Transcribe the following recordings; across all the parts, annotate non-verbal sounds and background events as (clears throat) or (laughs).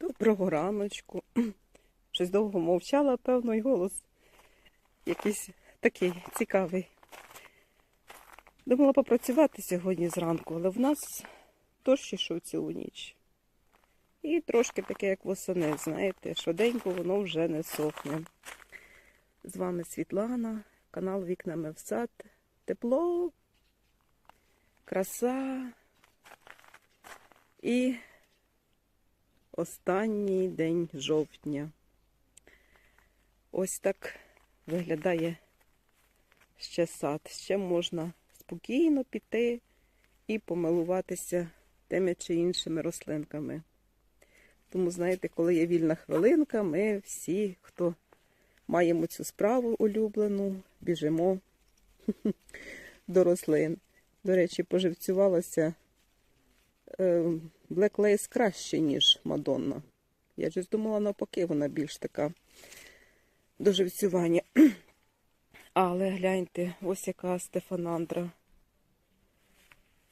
Доброго раночку. (clears throat) Щось довго мовчала, певно, і голос якийсь такий цікавий. Думала попрацювати сьогодні зранку, але в нас дощ ішов цілу ніч. І трошки таке, як восени, знаєте, швиденько воно вже не сохне. З вами Світлана, канал Вікнами в сад. Тепло, краса і останній день жовтня. Ось так виглядає ще сад. Ще можна спокійно піти і помилуватися тими чи іншими рослинками. Тому, знаєте, коли є вільна хвилинка, ми всі, хто маємо цю справу улюблену, біжимо (laughs) до рослин. До речі, поживцювалася е, Black Lace краще, ніж Мадонна. Я ж думала, навпаки, вона більш така до живцювання. (clears throat) Але гляньте, ось яка Стефанандра.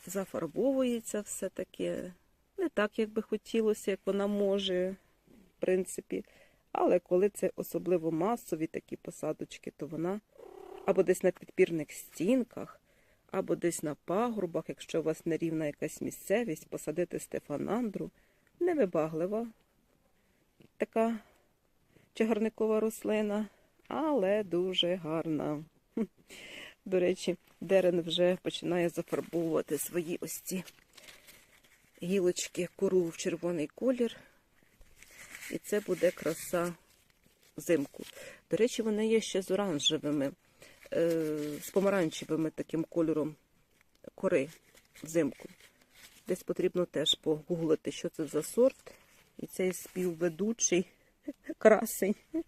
Зафарбовується все-таки. Не так, як би хотілося, як вона може, в принципі. Але коли це особливо масові такі посадочки, то вона або десь на підпірних стінках, або десь на пагорбах, якщо у вас нерівна якась місцевість, посадити стефанандру, невибаглива така чагарникова рослина, але дуже гарна. До речі, дерен вже починає зафарбовувати свої ось ці гілочки кору в червоний колір. І це буде краса взимку. До речі, вони є ще з оранжевими, з помаранчевими таким кольором кори взимку. Десь потрібно теж погуглити, що це за сорт. І цей співведучий (laughs) красень (laughs)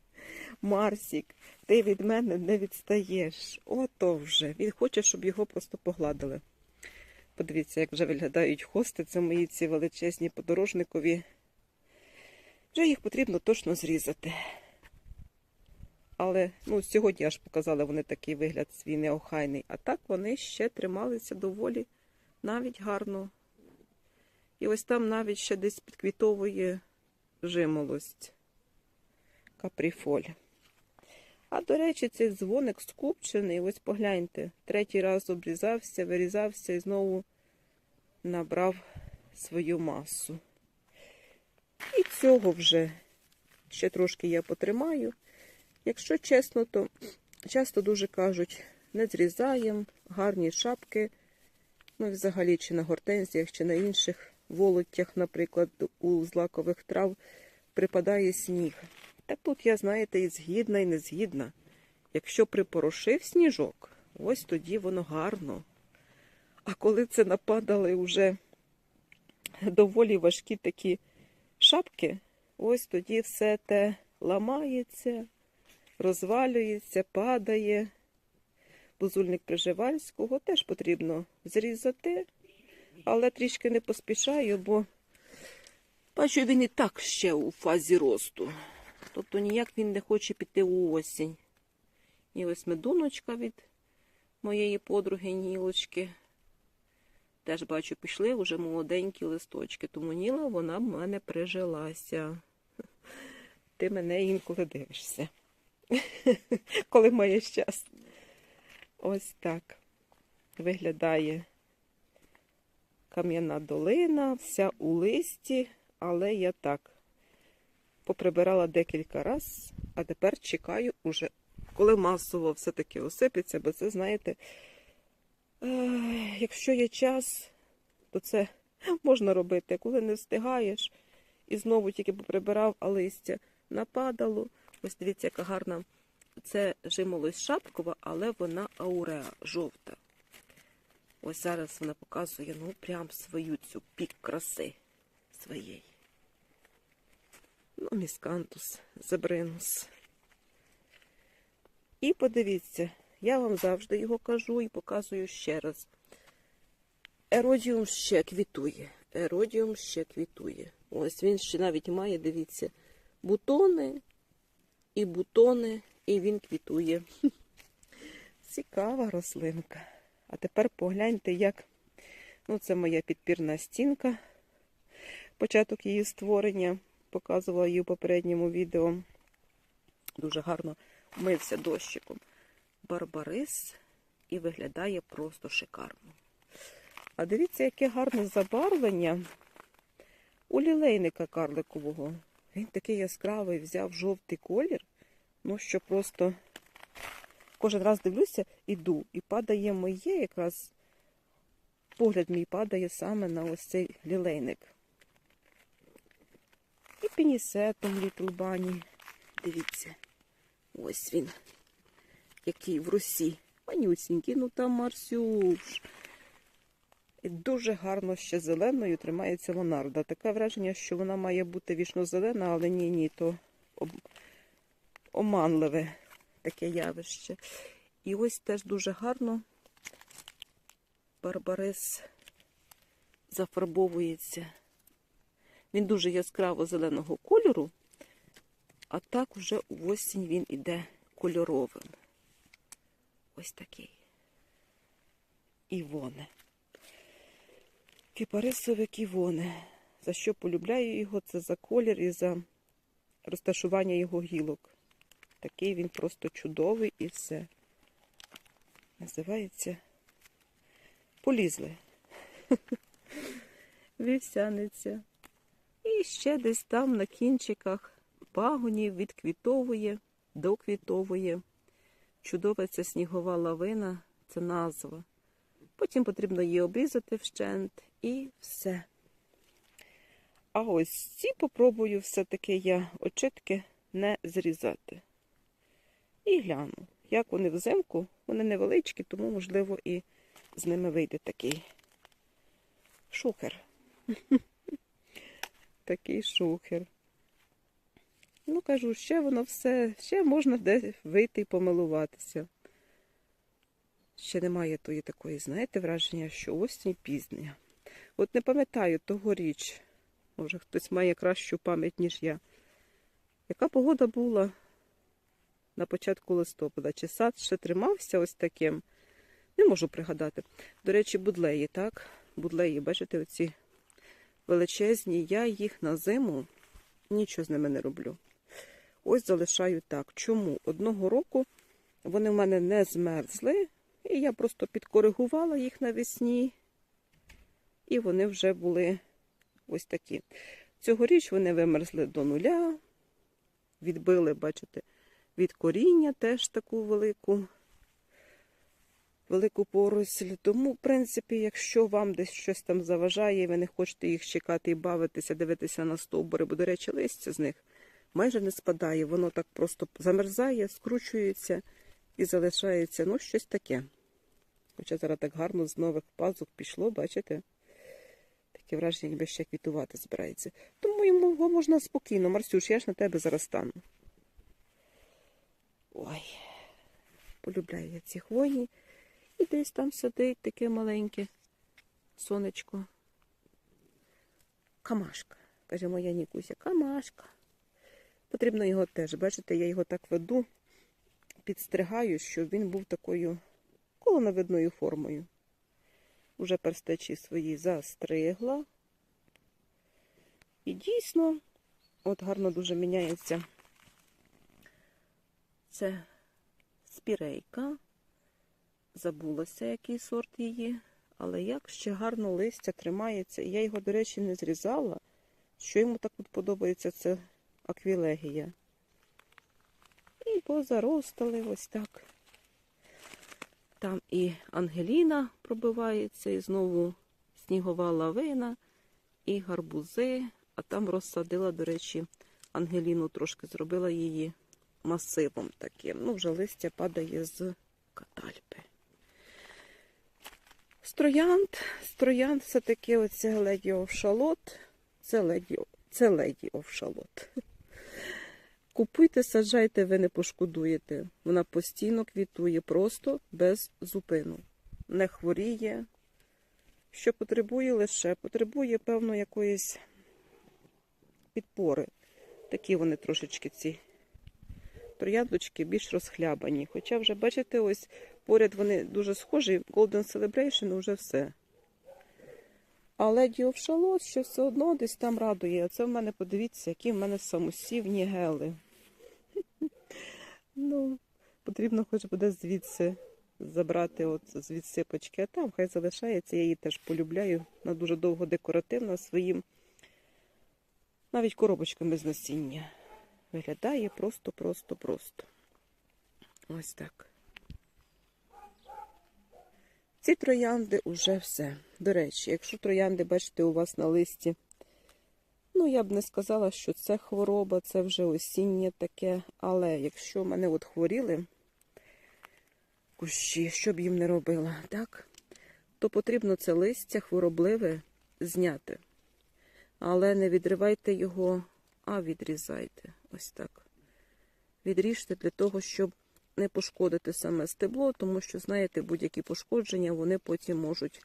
Марсік. Ти від мене не відстаєш. Ото вже. Він хоче, щоб його просто погладили. Подивіться, як вже виглядають хости. Це мої ці величезні подорожникові. Вже їх потрібно точно зрізати. Але ну, сьогодні аж показали вони такий вигляд свій неохайний. А так вони ще трималися доволі навіть гарно. І ось там навіть ще десь підквітовує жимолость капріфоль. А до речі, цей дзвоник скупчений, ось погляньте, третій раз обрізався, вирізався і знову набрав свою масу. І цього вже ще трошки я потримаю. Якщо чесно, то часто дуже кажуть, не зрізаємо гарні шапки, ну, взагалі, чи на гортензіях, чи на інших волоттях, наприклад, у злакових трав припадає сніг. Та тут я, знаєте, і згідна, і не згідна. Якщо припорошив сніжок, ось тоді воно гарно. А коли це нападали вже доволі важкі такі шапки, ось тоді все те ламається, розвалюється, падає. Бузульник Приживальського теж потрібно зрізати, але трішки не поспішаю, бо бачу, він і так ще у фазі росту. Тобто ніяк він не хоче піти у осінь. І ось медуночка від моєї подруги Нілочки. Теж бачу, пішли вже молоденькі листочки, тому Ніла вона в мене прижилася. Ти мене інколи дивишся, (laughs) коли маєш час. Ось так виглядає кам'яна долина, вся у листі, але я так поприбирала декілька разів, а тепер чекаю уже, коли масово все-таки осипеться, бо це, знаєте, е, якщо є час, то це (laughs) можна робити. Коли не встигаєш і знову тільки поприбирав, а листя нападало. Ось дивіться, яка гарна. Це жимолость шапкова, але вона ауреа жовта. Ось зараз вона показує ну прям свою цю пік краси своєї. Ну, міскантус, зебринус. І подивіться, я вам завжди його кажу і показую ще раз. Еродіум ще квітує. Еродіум ще квітує. Ось він ще навіть має, дивіться, бутони і бутони, і він квітує. Цікава рослинка. А тепер погляньте, як ну, це моя підпірна стінка, початок її створення. показувала її у попередньому відео. Дуже гарно мився дощиком. Барбарис і виглядає просто шикарно. А дивіться, яке гарне забарвлення у лілейника карликового. Він такий яскравий, взяв жовтий колір. Ну, що просто кожен раз дивлюся, іду, і падає моє якраз погляд мій падає саме на ось цей лілейник. І пінісетом Літл Бані. Дивіться, ось він, який в русі. Манюсінький, ну там Марсюш. І дуже гарно ще зеленою тримається Лонарда. Таке враження, що вона має бути вічно зелена, але ні, ні, то оманливе таке явище. І ось теж дуже гарно Барбарис зафарбовується. Він дуже яскраво зеленого кольору, а так уже у осінь він іде кольоровим. Ось такий. Івоне. Кіпарисове ківоне. За що полюбляю його, це за колір і за розташування його гілок. Такий він просто чудовий і все. Називається полізли. (laughs) Вівсяниця. І ще десь там на кінчиках пагонів відквітовує, доквітовує. Чудова ця снігова лавина, це назва. Потім потрібно її обрізати вщент і все. А ось ці попробую все-таки я очитки не зрізати. І гляну, як вони взимку, вони невеличкі, тому, можливо, і з ними вийде такий шухер. (laughs) Такий шухер. Ну, кажу, ще воно все, ще можна де вийти і помилуватися. Ще немає тої такої, знаєте, враження, що осінь пізня. От не пам'ятаю тогоріч, може хтось має кращу пам'ять, ніж я. Яка погода була на початку листопада? Чи сад ще тримався ось таким? Не можу пригадати. До речі, будлеї, так? Будлеї, бачите, оці величезні, я їх на зиму нічого з ними не роблю. Ось залишаю так. Чому? Одного року вони в мене не змерзли, і я просто підкоригувала їх навесні, і вони вже були ось такі. Цьогоріч вони вимерзли до нуля, відбили, бачите, від коріння теж таку велику велику поросль. Тому, в принципі, якщо вам десь щось там заважає, і ви не хочете їх чекати і бавитися, дивитися на стовбури, бо, до речі, листя з них майже не спадає, воно так просто замерзає, скручується і залишається, ну, щось таке. Хоча зараз так гарно з нових пазух пішло, бачите? Таке враження, ніби ще квітувати збирається. Тому йому можна спокійно, Марсюш, я ж на тебе зараз стану. Ой, полюбляю я ці хвойні. І десь там сидить таке маленьке сонечко. Камашка. Каже моя Нікуся, камашка. Потрібно його теж, бачите, я його так веду, підстригаю, щоб він був такою колоновидною формою. Уже перстечі свої застригла. І дійсно, от гарно дуже міняється. Це спірейка. Забулася, який сорт її, але як ще гарно листя тримається. Я його, до речі, не зрізала. Що йому так подобається, це аквілегія. І позаростали ось так. Там і Ангеліна пробивається, і знову снігова лавина, і гарбузи. А там розсадила, до речі, Ангеліну трошки зробила її масивом таким. Ну, вже листя падає з катальпи. Строянд, строянд все-таки оце леді овшалот. Це леді, це леді овшалот. Купуйте, саджайте, ви не пошкодуєте. Вона постійно квітує, просто без зупину. Не хворіє. Що потребує лише, потребує, певно, якоїсь підпори. Такі вони трошечки ці трояндочки більш розхлябані. Хоча вже, бачите, ось поряд вони дуже схожі. Golden Celebration вже все. Але діовшалот ще все одно десь там радує. А це в мене, подивіться, які в мене самосівні гели. (laughs) Ну, потрібно хоч буде звідси забрати от з відсипочки, а там хай залишається. Я її теж полюбляю. Вона дуже довго декоративна своїм, навіть коробочками з насіння. Виглядає просто, просто, просто. Ось так. Ці троянди уже все. До речі, якщо троянди, бачите, у вас на листі, ну я б не сказала, що це хвороба, це вже осіннє таке. Але якщо мене от хворіли кущі, що б їм не робила, так? То потрібно це листя хворобливе зняти. Але не відривайте його, а відрізайте. Ось так. Відріжте для того, щоб не пошкодити саме стебло, тому що, знаєте, будь-які пошкодження вони потім можуть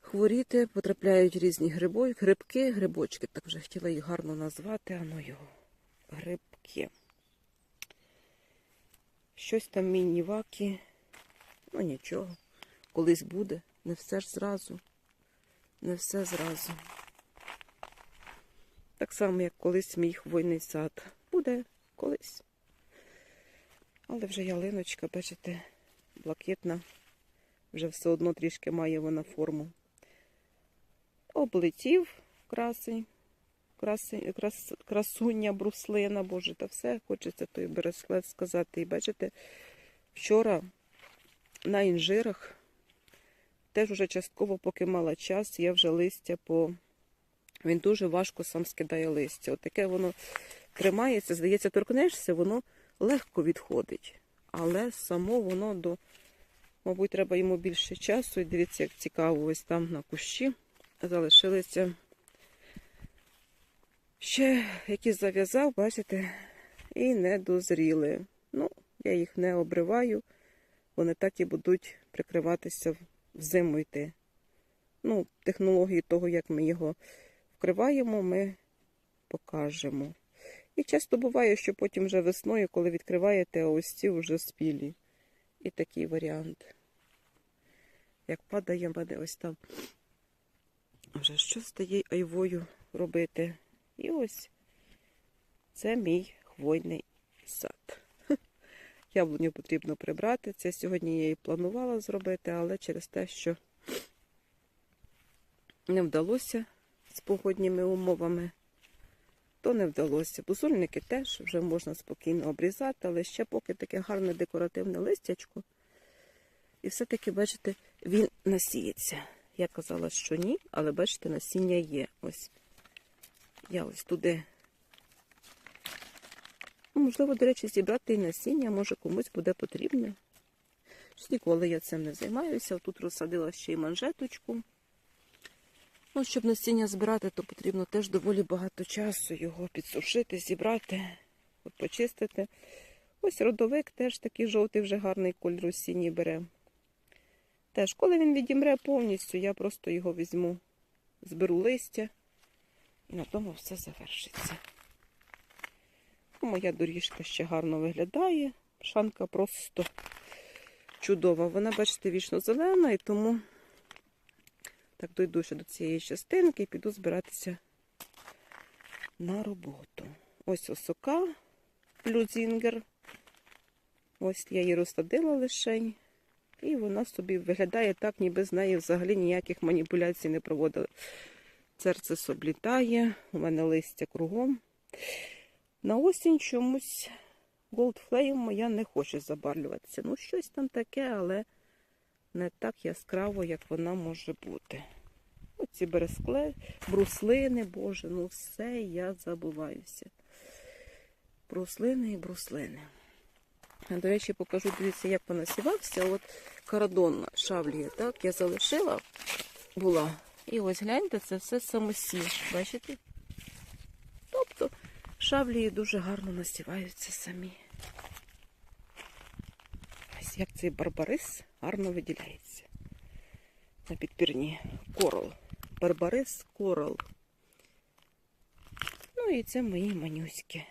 хворіти, потрапляють різні гриби, грибки, грибочки, так вже хотіла їх гарно назвати, а ну його. Грибки. Щось там мініваки. Ну нічого. Колись буде. Не все ж зразу. Не все зразу. Так само, як колись мій хвойний сад. Буде колись. Але вже ялиночка, бачите, блакитна. Вже все одно трішки має вона форму. Облетів красень, красень крас, красуня, бруслина, боже, та все, хочеться той бересклет сказати. І бачите, вчора на інжирах теж уже частково, поки мала час, я вже листя по. Він дуже важко сам скидає листя. Отаке воно тримається, здається, торкнешся, воно легко відходить. Але само воно до, мабуть, треба йому більше часу. І дивіться, як цікаво, ось там на кущі залишилися ще які зав'язав, бачите, і не дозріли. Ну, я їх не обриваю, вони так і будуть прикриватися в зиму йти. Ну, технології того, як ми його вкриваємо, ми покажемо. І часто буває, що потім вже весною, коли відкриваєте, а ось ці вже спілі. І такий варіант. Як падає в мене ось там. Вже що стає айвою робити? І ось це мій хвойний сад. (laughs) Яблуню потрібно прибрати. Це сьогодні я і планувала зробити, але через те, що не вдалося з погодніми умовами то не вдалося. Бузульники теж вже можна спокійно обрізати, але ще поки таке гарне декоративне листячко. І все-таки, бачите, він насіється. Я казала, що ні, але бачите, насіння є. Ось я ось туди. Ну, Можливо, до речі, зібрати і насіння, може комусь буде потрібне. Ніколи я цим не займаюся. Тут розсадила ще й манжеточку. Ну, щоб насіння збирати, то потрібно теж доволі багато часу його підсушити, зібрати, от почистити. Ось родовик теж такий жовтий, вже гарний кольор осінній бере. Теж, коли він відімре повністю, я просто його візьму, зберу листя і на тому все завершиться. Ну, Моя доріжка ще гарно виглядає. Шанка просто чудова. Вона, бачите, вічно зелена і тому. Так, дойду ще до цієї частинки і піду збиратися на роботу. Ось осока блюзінгер. Ось я її розсадила лишень. І вона собі виглядає так, ніби з нею взагалі ніяких маніпуляцій не проводили. Серце соблітає, у мене листя кругом. На осінь чомусь Gold моя не хоче забарвлюватися. Ну, щось там таке, але не так яскраво, як вона може бути. Оці берескле, бруслини, боже, ну все я забуваюся. Бруслини і бруслини. До речі, покажу, дивіться, як понасівався. От карадонна шавлія, так, я залишила була. І ось гляньте, це все самосів. Бачите? Тобто шавлії дуже гарно насіваються самі. Ось як цей барбарис гарно виділяється. На підпірні корол. Барбарис корол. Ну і це мої манюськи.